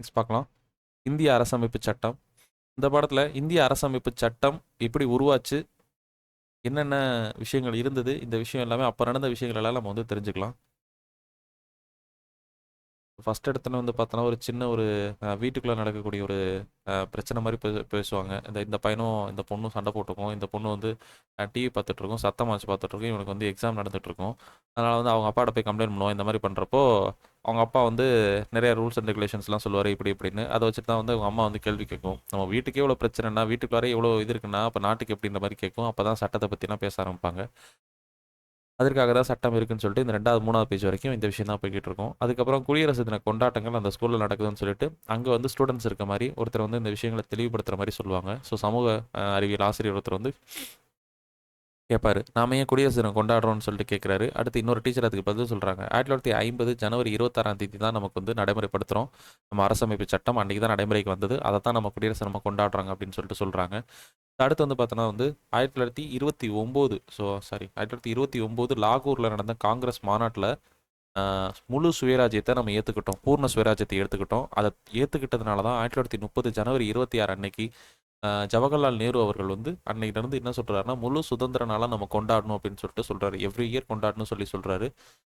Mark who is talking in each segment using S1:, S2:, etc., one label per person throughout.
S1: Next பார்க்கலாம். இந்திய அரசமைப்பு சட்டம். இந்த படத்தில் இந்திய அரசமைப்பு சட்டம் எப்படி உருவாச்சு? என்னென்ன விஷயங்கள் இருந்தது? இந்த விஷயம் எல்லாமே அப்போ நடந்த விஷயங்கள் எல்லாம் நம்ம வந்து தெரிஞ்சுக்கலாம். ஃபர்ஸ்ட் இடத்துல வந்து பார்த்தோன்னா ஒரு சின்ன ஒரு வீட்டுக்குள்ளே நடக்கக்கூடிய ஒரு பிரச்சனை மாதிரி பே- பேசுவாங்க. இந்த இந்த பையனும் இந்த பொண்ணும் சண்டை போட்டிருக்கோம். இந்த பொண்ணு வந்து டிவி பார்த்துட்ருக்கோம். சத்தம் வச்சு பார்த்துட்ருக்கோம். இவனுக்கு வந்து எக்ஸாம் நடந்துகிட்ருக்கோம் அதனால் வந்து அவங்க அப்பாட்ட போய் கம்ப்ளைண்ட் பண்ணுவோம். இந்த மாதிரி பண்ணுறப்போ அவங்க அப்பா வந்து நிறைய ரூல்ஸ் அண்ட் ரெகுலேஷன்ஸ்லாம் சொல்லுவார். இப்படி இப்படின்னு. அதை வச்சுட்டு தான் வந்து அவங்க அம்மா வந்து கேள்வி கேட்கும். நம்ம வீட்டுக்கே இவ்வளோ பிரச்சனைனா வீட்டுக்குள்ளாரே இவ்வளோ இது இருக்குன்னா அப்போ நாட்டுக்கு எப்படின்ற மாதிரி கேட்கும். அப்போ தான் சட்டத்தை பற்றிலாம் பேச ஆரம்பிப்பாங்க. அதற்காக தான் சட்டம் இருக்குன்னு சொல்லிட்டு இந்த ரெண்டாவது மூணாவது பேஜ் வரைக்கும் இந்த விஷயம் தான் போய்கிட்டு இருக்கும். அதுக்கப்புறம் குடியரசு தின கொண்டாட்டங்கள் அந்த ஸ்கூலில் நடக்குதுன்னு சொல்லிட்டு அங்கே வந்து ஸ்டூடெண்ட்ஸ் இருக்க மாதிரி ஒருத்தர் வந்து இந்த விஷயங்களை தெளிவுபடுத்துகிற மாதிரி சொல்லுவாங்க. ஸோ சமூக அறிவியல் ஆசிரியர் ஒருத்தர் வந்து கேட்பார் நாம ஏன் குடியரசு தினம் கொண்டாடுறோம்னு சொல்லிட்டு கேட்குறாரு அடுத்து இன்னொரு டீச்சர் அதுக்கு பதில் சொல்கிறாங்க ஆயிரத்தி தொள்ளாயிரத்தி ஐம்பது ஜனவரி இருபத்தாறாம் தேதி தான் நமக்கு வந்து நடைமுறைப்படுத்துகிறோம் நம்ம அரசமைப்பு சட்டம் அன்றைக்கி தான் நடைமுறைக்கு வந்தது. அதை தான் நம்ம குடியரசு நம்ம கொண்டாடுறாங்க அப்படின்னு சொல்லிட்டு சொல்கிறாங்க அடுத்து வந்து பார்த்தோன்னா வந்து ஆயிரத்தி தொள்ளாயிரத்தி இருபத்தி ஒம்பது ஸோ சாரி ஆயிரத்தி தொள்ளாயிரத்தி இருபத்தி ஒம்பது லாகூரில் நடந்த காங்கிரஸ் மாநாட்டில் முழு சுயராஜ்யத்தை நம்ம ஏற்றுக்கிட்டோம் பூர்ண சுயராஜ்யத்தை ஏற்றுக்கிட்டோம் அதை ஏற்றுக்கிட்டதுனால தான் ஆயிரத்தி தொள்ளாயிரத்தி முப்பது ஜனவரி இருபத்தி ஆறு அன்னைக்கு ஜவஹர்லால் நேரு அவர்கள் வந்து அன்னையிலிருந்து என்ன சொல்கிறாருன்னா முழு சுதந்திர நாளாக நம்ம கொண்டாடணும் அப்படின்னு சொல்லிட்டு சொல்கிறாரு எவ்ரி இயர் கொண்டாடணும் சொல்லி சொல்கிறாரு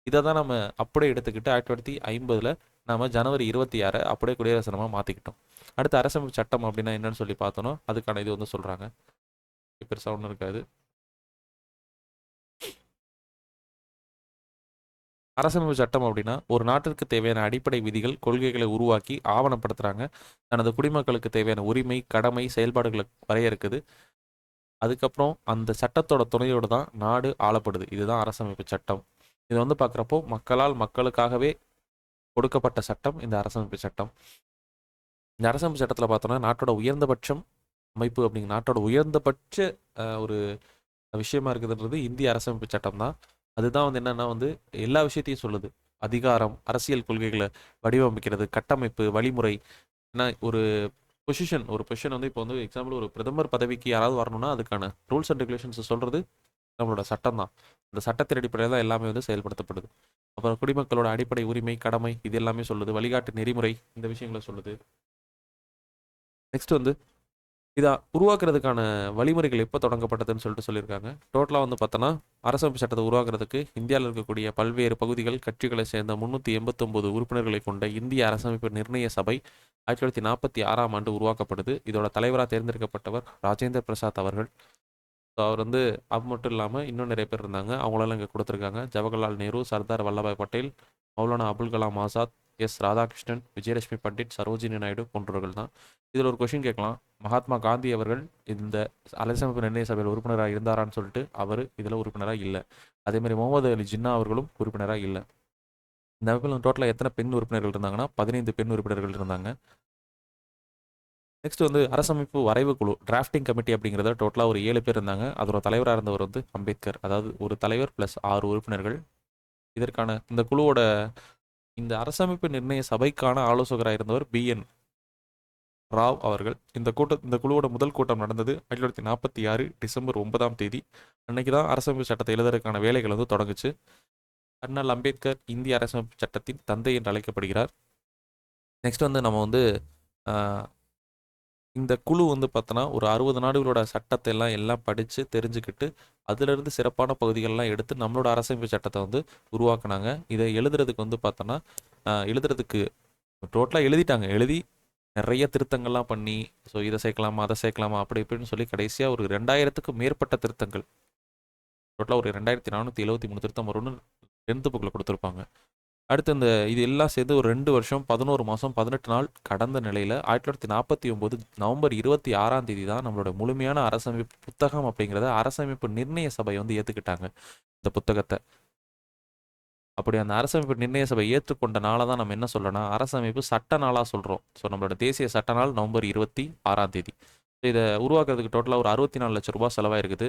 S1: இதை தான் நம்ம அப்படியே எடுத்துக்கிட்டு ஆயிரத்தி தொள்ளாயிரத்தி ஐம்பதில் நம்ம ஜனவரி இருபத்தி ஆறை அப்படியே குடியரசு தினமாக மாற்றிக்கிட்டோம் அடுத்து அரசமைப்பு சட்டம் அப்படின்னா என்னன்னு சொல்லி பார்த்தோன்னா அதுக்கான இது வந்து சொல்றாங்க. பெருசாக ஒன்றும் இருக்காது. அரசமைப்பு சட்டம் அப்படின்னா ஒரு நாட்டிற்கு தேவையான அடிப்படை விதிகள் கொள்கைகளை உருவாக்கி ஆவணப்படுத்துறாங்க. தனது குடிமக்களுக்கு தேவையான உரிமை கடமை செயல்பாடுகளை வரையறுக்குது. அதுக்கப்புறம் அந்த சட்டத்தோட துணையோடு தான் நாடு ஆளப்படுது. இதுதான் அரசமைப்பு சட்டம். இது வந்து பார்க்குறப்போ மக்களால் மக்களுக்காகவே கொடுக்கப்பட்ட சட்டம் இந்த அரசமைப்பு சட்டம். இந்த அரசமைப்பு சட்டத்தில் பார்த்தோம்னா நாட்டோட உயர்ந்தபட்சம் அமைப்பு அப்படிங்க நாட்டோட உயர்ந்தபட்ச ஒரு விஷயமா இருக்குதுன்றது இந்திய அரசமைப்பு சட்டம் தான் அதுதான் வந்து என்னன்னா வந்து எல்லா விஷயத்தையும் சொல்லுது. அதிகாரம் அரசியல் கொள்கைகளை வடிவமைக்கிறது கட்டமைப்பு வழிமுறை. ஏன்னா ஒரு பொசிஷன் ஒரு பொசிஷன் வந்து இப்போ வந்து எக்ஸாம்பிள் ஒரு பிரதமர் பதவிக்கு யாராவது வரணும்னா அதுக்கான ரூல்ஸ் அண்ட் ரெகுலேஷன்ஸ் சொல்றது நம்மளோட சட்டம் தான் இந்த சட்டத்தின் அடிப்படையில் தான் எல்லாமே வந்து செயல்படுத்தப்படுது. அப்புறம் குடிமக்களோட அடிப்படை உரிமை கடமை இது எல்லாமே சொல்லுது. வழிகாட்டு நெறிமுறை இந்த விஷயங்களை சொல்லுது. நெக்ஸ்ட் வந்து இதை உருவாக்குறதுக்கான வழிமுறைகள் எப்போ தொடங்கப்பட்டதுன்னு சொல்லிட்டு சொல்லியிருக்காங்க. டோட்டலாக வந்து பார்த்தோன்னா அரசமைப்பு சட்டத்தை உருவாக்குறதுக்கு இந்தியாவில் இருக்கக்கூடிய பல்வேறு பகுதிகள் கட்சிகளை சேர்ந்த முந்நூற்றி எண்பத்தொம்போது உறுப்பினர்களை கொண்ட இந்திய அரசமைப்பு நிர்ணய சபை ஆயிரத்தி தொள்ளாயிரத்தி நாற்பத்தி ஆறாம் ஆண்டு உருவாக்கப்படுது இதோட தலைவராக தேர்ந்தெடுக்கப்பட்டவர் ராஜேந்திர பிரசாத் அவர்கள். ஸோ அவர் வந்து அது மட்டும் இல்லாமல் இன்னும் நிறைய பேர் இருந்தாங்க. அவங்களெல்லாம் இங்கே கொடுத்துருக்காங்க. ஜவஹர்லால் நேரு சர்தார் வல்லபாய் பட்டேல் மௌலானா அபுல் கலாம் ஆசாத் எஸ் ராதாகிருஷ்ணன் விஜயலட்சுமி பண்டிட் சரோஜினி நாயுடு போன்றவர்கள் தான். இதில் ஒரு கொஷின் கேட்கலாம். மகாத்மா காந்தி அவர்கள் இந்த அரசமைப்பு நிர்ணய சபையில் உறுப்பினராக இருந்தாரான்னு சொல்லிட்டு அவர் இதில் உறுப்பினராக இல்லை. அதே மாதிரி முகமது அலி ஜின்னா அவர்களும் உறுப்பினராக இல்லை. இந்த அமைப்பில் டோட்டலாக எத்தனை பெண் உறுப்பினர்கள் இருந்தாங்கன்னா பதினைந்து பெண் உறுப்பினர்கள் இருந்தாங்க. நெக்ஸ்ட் வந்து அரசமைப்பு வரைவு குழு டிராஃப்டிங் கமிட்டி அப்படிங்கிறத டோட்டலாக ஒரு ஏழு பேர் இருந்தாங்க. அதோட தலைவராக இருந்தவர் வந்து அம்பேத்கர். அதாவது ஒரு தலைவர் ப்ளஸ் ஆறு உறுப்பினர்கள். இதற்கான இந்த குழுவோட இந்த அரசமைப்பு நிர்ணய சபைக்கான ஆலோசகராக இருந்தவர் பிஎன் ராவ் அவர்கள். இந்த கூட்ட இந்த குழுவோட முதல் கூட்டம் நடந்தது ஆயிரத்தி தொள்ளாயிரத்தி நாற்பத்தி ஆறு டிசம்பர் ஒன்பதாம் தேதி. அன்னைக்கு தான் அரசமைப்பு சட்டத்தை எழுதுறதுக்கான வேலைகள் வந்து தொடங்குச்சு. அண்ணல் அம்பேத்கர் இந்திய அரசமைப்பு சட்டத்தின் தந்தை என்று அழைக்கப்படுகிறார். நெக்ஸ்ட் வந்து நம்ம வந்து இந்த குழு வந்து பார்த்தோன்னா ஒரு அறுபது நாடுகளோட சட்டத்தை எல்லாம் எல்லாம் படித்து தெரிஞ்சுக்கிட்டு அதிலிருந்து சிறப்பான பகுதிகள்லாம் எடுத்து நம்மளோட அரசமைப்பு சட்டத்தை வந்து உருவாக்குனாங்க. இதை எழுதுறதுக்கு வந்து பார்த்தோன்னா எழுதுறதுக்கு டோட்டலாக எழுதிட்டாங்க. எழுதி நிறைய திருத்தங்கள்லாம் பண்ணி ஸோ இதை சேர்க்கலாமா அதை சேர்க்கலாமா? அப்படி இப்படின்னு சொல்லி கடைசியாக ஒரு ரெண்டாயிரத்துக்கும் மேற்பட்ட திருத்தங்கள். டோட்டலாக ஒரு ரெண்டாயிரத்தி நானூற்றி எழுபத்தி மூணு திருத்தம் வரும்னு டென்த்து புக்கில் கொடுத்துருப்பாங்க. அடுத்து அந்த இது எல்லாம் சேர்ந்து ஒரு ரெண்டு வருஷம் பதினோரு மாதம் பதினெட்டு நாள் கடந்த நிலையில் ஆயிரத்தி தொள்ளாயிரத்தி நாற்பத்தி ஒம்பது நவம்பர் இருபத்தி ஆறாம் தேதி தான் நம்மளோட முழுமையான அரசமைப்பு புத்தகம் அப்படிங்கிறத அரசமைப்பு நிர்ணய சபை வந்து ஏற்றுக்கிட்டாங்க இந்த புத்தகத்தை. அப்படி அந்த அரசமைப்பு நிர்ணய சபை ஏற்றுக்கொண்ட நாளாக தான் நம்ம என்ன சொல்லணும்னா அரசமைப்பு சட்ட நாளாக சொல்கிறோம் ஸோ நம்மளோட தேசிய சட்ட நாள் நவம்பர் இருபத்தி ஆறாம் தேதி. இதை உருவாக்குறதுக்கு டோட்டலாக ஒரு அறுபத்தி நாலு லட்சம் ரூபாய் செலவாயிருக்குது.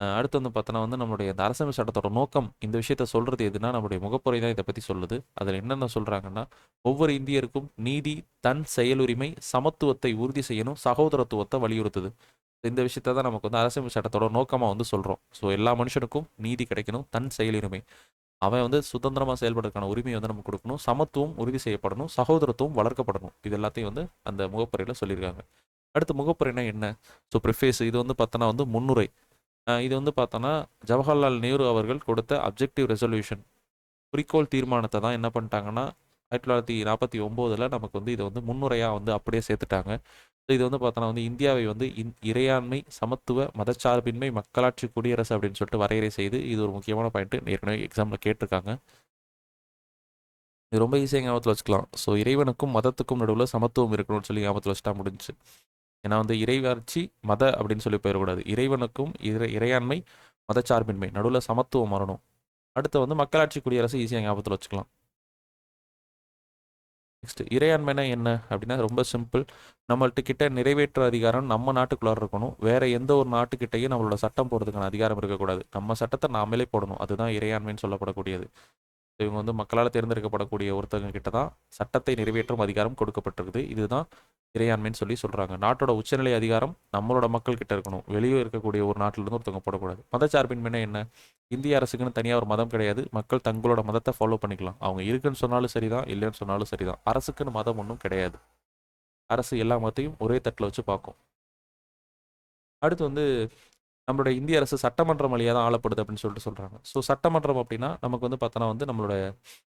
S1: அடுத்து வந்து பார்த்தோன்னா வந்து நம்மளுடைய இந்த அரசமைப்பு சட்டத்தோட நோக்கம் இந்த விஷயத்த சொல்கிறது எதுனா நம்மளுடைய முகப்புரை தான் இதை பற்றி சொல்லுது. அதில் என்னென்ன சொல்கிறாங்கன்னா ஒவ்வொரு இந்தியருக்கும் நீதி தன் செயலுரிமை சமத்துவத்தை உறுதி செய்யணும் சகோதரத்துவத்தை வலியுறுத்துது. இந்த விஷயத்த தான் நமக்கு வந்து அரசமைப்பு சட்டத்தோட நோக்கமாக வந்து சொல்கிறோம் ஸோ எல்லா மனுஷனுக்கும் நீதி கிடைக்கணும் தன் செயலுரிமை. அவன் வந்து சுதந்திரமாக செயல்படுறதுக்கான உரிமையை வந்து நம்ம கொடுக்கணும் சமத்துவம் உறுதி செய்யப்படணும் சகோதரத்துவம் வளர்க்கப்படணும். இது எல்லாத்தையும் வந்து அந்த முகப்புரையில் சொல்லியிருக்காங்க. அடுத்து முகப்புரைனா என்ன? ஸோ ப்ரிஃபேஸ் இது வந்து பார்த்தோன்னா வந்து முன்னுரை. இது வந்து பார்த்தோன்னா ஜவஹர்லால் நேரு அவர்கள் கொடுத்த அப்ஜெக்டிவ் ரெசல்யூஷன் குறிக்கோள் தீர்மானத்தை தான் என்ன பண்ணிட்டாங்கன்னா ஆயிரத்தி தொள்ளாயிரத்தி நாற்பத்தி ஒம்போதில் நமக்கு வந்து இதை வந்து முன்னுரையாக வந்து அப்படியே சேர்த்துட்டாங்க. இது வந்து பார்த்தோன்னா வந்து இந்தியாவை வந்து இந் இறையாண்மை சமத்துவ மதச்சார்பின்மை மக்களாட்சி குடியரசு அப்படின்னு சொல்லிட்டு வரையறை செய்து இது ஒரு முக்கியமான பாயிண்ட்டு ஏற்கனவே எக்ஸாமில் கேட்டிருக்காங்க. இது ரொம்ப ஈஸியாக ஞாபகத்தில் வச்சுக்கலாம். ஸோ இறைவனுக்கும் மதத்துக்கும் நடுவில் சமத்துவம் இருக்கணும்னு சொல்லி ஞாபகத்தில் வச்சுட்டா முடிஞ்சுச்சு. ஏன்னா வந்து இறைவாட்சி மத அப்படின்னு சொல்லி போயிடக்கூடாது இறைவனுக்கும் இறை இறையாண்மை மதச்சார்பின்மை. நடுவில் சமத்துவம் வரணும். அடுத்து வந்து மக்களாட்சி குடியரசு ஈஸியாக ஞாபகத்தில் வச்சுக்கலாம். நெக்ஸ்ட் இறையாண்மைனா என்ன அப்படின்னா ரொம்ப சிம்பிள் நம்மள்ட்ட கிட்ட நிறைவேற்ற அதிகாரம் நம்ம நாட்டுக்குள்ளார இருக்கணும். வேற எந்த ஒரு நாட்டுக்கிட்டையும் நம்மளோட சட்டம் போடுறதுக்கான அதிகாரம் இருக்கக்கூடாது. நம்ம சட்டத்தை நாமளே போடணும். அதுதான் இறையாண்மைன்னு சொல்லப்படக்கூடியது. இவங்க வந்து மக்களால் தேர்ந்தெடுக்கப்படக்கூடிய ஒருத்தவங்க கிட்ட தான் சட்டத்தை நிறைவேற்றும் அதிகாரம் கொடுக்கப்பட்டிருக்குது. இதுதான் இறையாண்மைன்னு சொல்லி சொல்றாங்க. நாட்டோட உச்சநிலை அதிகாரம் நம்மளோட மக்கள் கிட்ட இருக்கணும். வெளியே இருக்கக்கூடிய ஒரு நாட்டில இருந்து ஒருத்தவங்க போடக்கூடாது. மதச்சார்பின்மைனா என்ன? இந்திய அரசுக்குன்னு தனியாக ஒரு மதம் கிடையாது. மக்கள் தங்களோட மதத்தை ஃபாலோ பண்ணிக்கலாம். அவங்க இருக்குன்னு சொன்னாலும் சரிதான் இல்லைன்னு சொன்னாலும் சரிதான். அரசுக்குன்னு மதம் ஒன்றும் கிடையாது. அரசு எல்லா மதத்தையும் ஒரே தட்டில் வச்சு பார்க்கும். அடுத்து வந்து நம்மளோட இந்திய அரசு சட்டமன்றம் வழியாக தான் ஆளப்படுது அப்படின்னு சொல்லிட்டு சொல்கிறாங்க ஸோ சட்டமன்றம் அப்படின்னா நமக்கு வந்து பார்த்தோன்னா வந்து நம்மளோட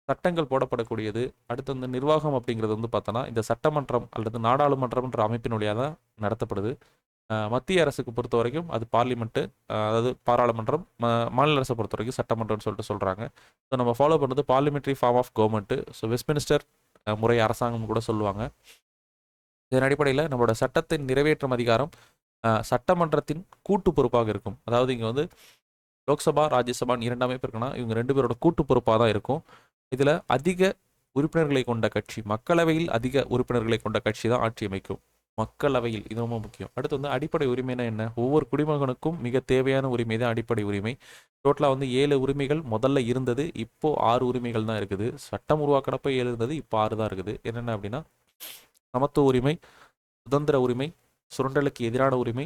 S1: சட்டங்கள் போடப்படக்கூடியது அடுத்து வந்து நிர்வாகம் அப்படிங்கிறது வந்து பார்த்தோன்னா இந்த சட்டமன்றம் அல்லது நாடாளுமன்றம்ன்ற அமைப்பின் வழியாக தான் நடத்தப்படுது. மத்திய அரசுக்கு பொறுத்த வரைக்கும் அது பார்லிமெண்ட்டு அதாவது பாராளுமன்றம் மாநில அரசை பொறுத்த வரைக்கும் சட்டமன்றம்னு சொல்லிட்டு சொல்கிறாங்க ஸோ நம்ம ஃபாலோ பண்ணுறது parliamentary form of government so Westminster முறை அரசாங்கம் கூட சொல்லுவாங்க. இதன் அடிப்படையில் நம்மளோட சட்டத்தின் நிறைவேற்றும் அதிகாரம் சட்டமன்றத்தின் கூட்டு பொறுப்பாக இருக்கும். அதாவது இங்கே வந்து லோக்சபா ராஜ்யசபான்னு இரண்டு அமைப்பு இருக்குன்னா இவங்க ரெண்டு பேரோட கூட்டு பொறுப்பாக தான் இருக்கும். இதில் அதிக உறுப்பினர்களை கொண்ட கட்சி மக்களவையில் அதிக உறுப்பினர்களை கொண்ட கட்சி தான் ஆட்சி அமைக்கும். மக்களவையில் இது ரொம்ப முக்கியம். அடுத்து வந்து அடிப்படை உரிமைனா என்ன? ஒவ்வொரு குடிமகனுக்கும் மிக தேவையான உரிமை தான் அடிப்படை உரிமை. டோட்டலாக வந்து ஏழு உரிமைகள் முதல்ல இருந்தது இப்போ ஆறு உரிமைகள் தான் இருக்குது. சட்டம் உருவாக்கினப்போ ஏழு இருந்தது இப்போ ஆறு தான் இருக்குது. என்னென்ன அப்படின்னா சமத்துவ உரிமை சுதந்திர உரிமை சுரண்டலுக்கு எதிரான உரிமை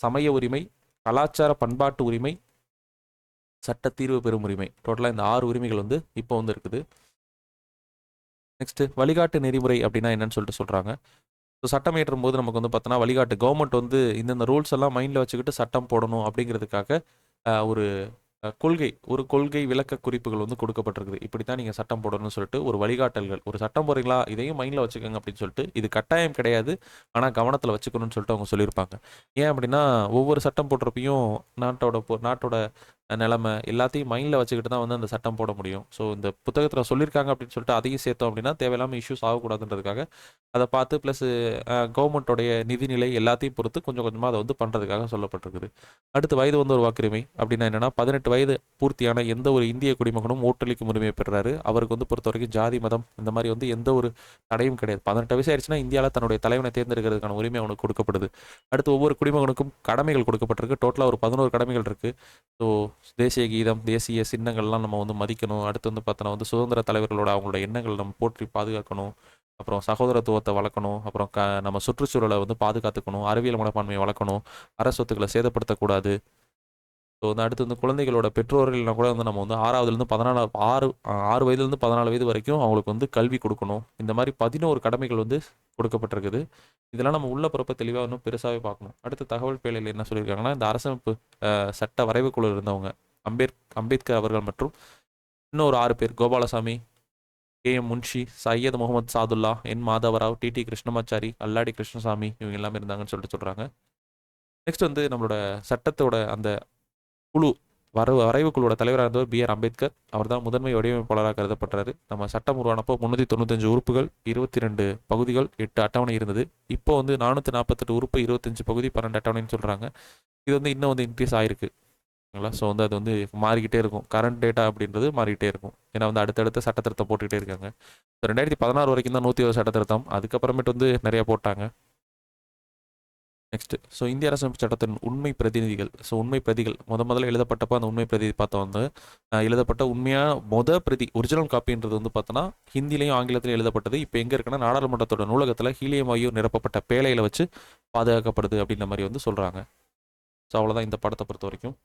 S1: சமய உரிமை கலாச்சார பண்பாட்டு உரிமை சட்ட தீர்வு பெறும் உரிமை. டோட்டலாக இந்த ஆறு உரிமைகள் வந்து இப்போ வந்து இருக்குது. நெக்ஸ்ட்டு வழிகாட்டு நெறிமுறை அப்படின்னா என்னன்னு சொல்லிட்டு சொல்கிறாங்க ஸோ சட்டம் ஏற்றும் போது நமக்கு வந்து பார்த்தோன்னா வழிகாட்டு கவர்மெண்ட் வந்து இந்தந்த ரூல்ஸ் எல்லாம் மைண்டில் வச்சுக்கிட்டு சட்டம் போடணும் அப்படிங்கிறதுக்காக ஒரு கொள்கை ஒரு கொள்கை விளக்க குறிப்புகள் வந்து கொடுக்கப்பட்டிருக்குது. இப்படி தான் நீங்கள் சட்டம் போடணும்னு சொல்லிட்டு ஒரு வழிகாட்டல்கள் ஒரு சட்டம் போடுறீங்களா இதையும் மைண்டில் வச்சுக்கோங்க அப்படின்னு சொல்லிட்டு இது கட்டாயம் கிடையாது ஆனால் கவனத்தில் வச்சுக்கணும்னு சொல்லிட்டு அவங்க சொல்லியிருப்பாங்க. ஏன் அப்படின்னா ஒவ்வொரு சட்டம் போடுறப்பையும் நாட்டோட நாட்டோட நிலைமை எல்லாத்தையும் மைண்டில் வச்சுக்கிட்டு தான் வந்து அந்த சட்டம் போட முடியும். ஸோ இந்த புத்தகத்தில் சொல்லியிருக்காங்க அப்படின்னு சொல்லிட்டு அதையும் சேர்த்தோம் அப்படின்னா தேவையில்லாமல் இஷ்யூஸ் ஆகக்கூடாதுன்றதுக்காக அதை பார்த்து ப்ளஸ் கவர்மெண்ட்டோடைய நிதிநிலை எல்லாத்தையும் பொறுத்து கொஞ்சம் கொஞ்சமாக அதை வந்து பண்ணுறதுக்காக சொல்லப்பட்டிருக்குது. அடுத்து வயது வந்து ஒரு வாக்குரிமை அப்படின்னா என்னென்னா பதினெட்டு வயது பூர்த்தியான எந்த ஒரு இந்திய குடிமகனும் ஓட்டளிக்கும் உரிமையை பெறுறாரு. அவருக்கு வந்து பொறுத்த வரைக்கும் ஜாதி மதம் இந்த மாதிரி வந்து எந்த ஒரு தடையும் கிடையாது. பதினெட்டு வயசு ஆயிடுச்சுன்னா இந்தியாவில் தன்னுடைய தலைவனை தேர்ந்தெடுக்கிறதுக்கான உரிமை அவனுக்கு கொடுக்கப்படுது. அடுத்து ஒவ்வொரு குடிமகனுக்கும் கடமைகள் கொடுக்கப்பட்டிருக்கு. டோட்டலாக ஒரு பதினோரு கடமைகள் இருக்குது ஸோ தேசிய கீதம் தேசிய சின்னங்கள்லாம் நம்ம வந்து மதிக்கணும். அடுத்து வந்து பார்த்தோன்னா வந்து சுதந்திர தலைவர்களோட அவங்களோட எண்ணங்கள் நம்ம போற்றி பாதுகாக்கணும். அப்புறம் சகோதரத்துவத்தை வளர்க்கணும். அப்புறம் க நம்ம சுற்றுச்சூழலை வந்து பாதுகாத்துக்கணும். அறிவியல் மனப்பான்மையை வளர்க்கணும். அரசு சேதப்படுத்தக்கூடாது. ஸோ வந்து அடுத்து வந்து குழந்தைகளோட பெற்றோர்கள்லாம் கூட வந்து நம்ம வந்து ஆறாவதுலேருந்து பதினாலு ஆறு ஆறு வயதுலேருந்து பதினாலு வயது வரைக்கும் அவங்களுக்கு வந்து கல்வி கொடுக்கணும். இந்த மாதிரி பதினோரு கடமைகள் வந்து கொடுக்கப்பட்டிருக்குது. இதெல்லாம் நம்ம உள்ள பிறப்ப தெளிவாக இன்னும் பெருசாகவே பார்க்கணும். அடுத்து தகவல் பேழையில் என்ன சொல்லியிருக்காங்கன்னா இந்த அரசமைப்பு சட்ட சட்ட வரைவுக்குழு இருந்தவங்க அம்பேத் அம்பேத்கர் அவர்கள் மற்றும் இன்னொரு ஆறு பேர் Gopalaswami K M Munshi Syed Muhammad Saadulla N Madhava Rao TT Krishnamachari Alladi Krishnaswami இவங்க எல்லாமே இருந்தாங்கன்னு சொல்லிட்டு சொல்கிறாங்க நெக்ஸ்ட் வந்து நம்மளோட சட்டத்தோட அந்த குழு வர வரைவு குழுவோட தலைவராக இருந்தவர் பி ஆர் அம்பேத்கர். அவர் தான் முதன்மை வடிவமைப்பாளராக கருதப்பட்டாரு நம்ம சட்டம் உருவானப்போ முன்னூற்றி தொண்ணூத்தஞ்சு உறுப்புகள் இருபத்தி ரெண்டு பகுதிகள் எட்டு அட்டவணை இருந்தது. இப்போ வந்து நானூற்றி நாற்பத்தெட்டு உறுப்பு இருபத்தஞ்சு பகுதி பன்னெண்டு அட்டவணைன்னு சொல்கிறாங்க இது வந்து இன்னும் வந்து இன்க்ரீஸ் ஆயிருக்கு. ஓகேங்களா? ஸோ வந்து அது வந்து மாறிக்கிட்டே இருக்கும். கரண்ட் டேட்டா அப்படின்றது மாறிக்கிட்டே இருக்கும். ஏன்னா வந்து அடுத்தடுத்த சட்டத்திருத்தம் போட்டுக்கிட்டே இருக்காங்க. ரெண்டாயிரத்தி பதினாறு வரைக்கும் தான் நூற்றி ஒரு சட்டத்திருத்தம். அதுக்கப்புறமேட்டு வந்து நிறைய போட்டாங்க. நெக்ஸ்ட் ஸோ இந்திய அரசமைப்பு சட்டத்தின் உண்மை பிரதிநிதிகள். ஸோ உண்மை பிரதிகள். முத முதல்ல எழுதப்பட்டப்போ அந்த உண்மை பிரதி பார்த்தோம் வந்து எழுதப்பட்ட உண்மையான மொத பிரதி ஒரிஜினல் காப்பின்றது வந்து பார்த்தோன்னா ஹிந்திலையும் ஆங்கிலத்திலையும் எழுதப்பட்டது. இப்போ எங்கே இருக்குன்னா நாடாளுமன்றத்தோட நூலகத்தில் ஹீலியம் வாயு நிரப்பப்பட்ட பேழையில் வச்சு பாதுகாக்கப்படுது அப்படின்ற மாதிரி வந்து சொல்கிறாங்க ஸோ அவ்வளோதான் இந்த படத்தை பொறுத்த வரைக்கும்